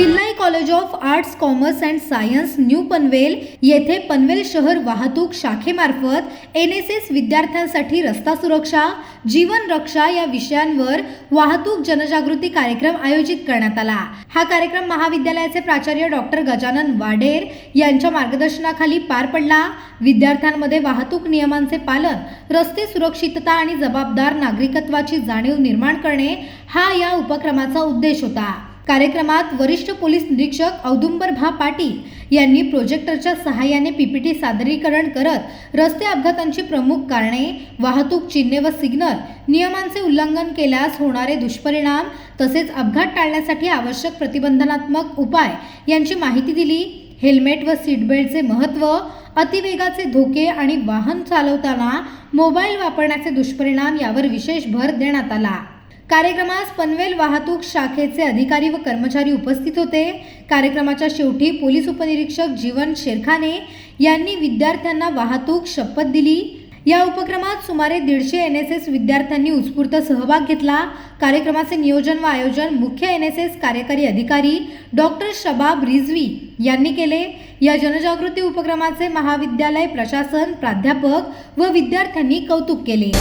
Pillai college of arts commerce and science new Panvel येथे पनवेल शहर वाहतूक शाखेमार्फत एन एस एस विद्यार्थ्यांसाठी रस्ता सुरक्षा जीवन रक्षा या विषयांवर वाहतूक जनजागृती कार्यक्रम आयोजित करण्यात आला. हा कार्यक्रम महाविद्यालयाचे प्राचार्य डॉक्टर गजानन वाडेर यांच्या मार्गदर्शनाखाली पार पडला. विद्यार्थ्यांमध्ये वाहतूक नियमांचे पालन रस्ते सुरक्षितता आणि जबाबदार नागरिकत्वाची जाणीव निर्माण करणे हा या उपक्रमाचा उद्देश होता. कार्यक्रमात वरिष्ठ पोलीस निरीक्षक औदुंबर भा पाटील यांनी प्रोजेक्टरच्या सहाय्याने पीपीटी सादरीकरण करत रस्ते अपघातांची प्रमुख कारणे वाहतूक चिन्हे व सिग्नल नियमांचे उल्लंघन केल्यास होणारे दुष्परिणाम तसेच अपघात टाळण्यासाठी आवश्यक प्रतिबंधनात्मक उपाय यांची माहिती दिली. हेल्मेट व सीटबेल्टचे महत्त्व अतिवेगाचे धोके आणि वाहन चालवताना मोबाईल वापरण्याचे दुष्परिणाम यावर विशेष भर देण्यात आला. कार्यक्रमास पनवेल वाहतूक शाखेचे अधिकारी व कर्मचारी उपस्थित होते. कार्यक्रमाच्या शेवटी पोलीस उपनिरीक्षक जीवन शेरखाने यांनी विद्यार्थ्यांना वाहतूक शपथ दिली. या उपक्रमात सुमारे दीडशे एन एस एस विद्यार्थ्यांनी उत्स्फूर्त सहभाग घेतला. कार्यक्रमाचे नियोजन व आयोजन मुख्य एन एस एस कार्यकारी अधिकारी डॉक्टर शबाब रिझवी यांनी केले. या जनजागृती उपक्रमाचे महाविद्यालय प्रशासन प्राध्यापक व विद्यार्थ्यांनी कौतुक केले.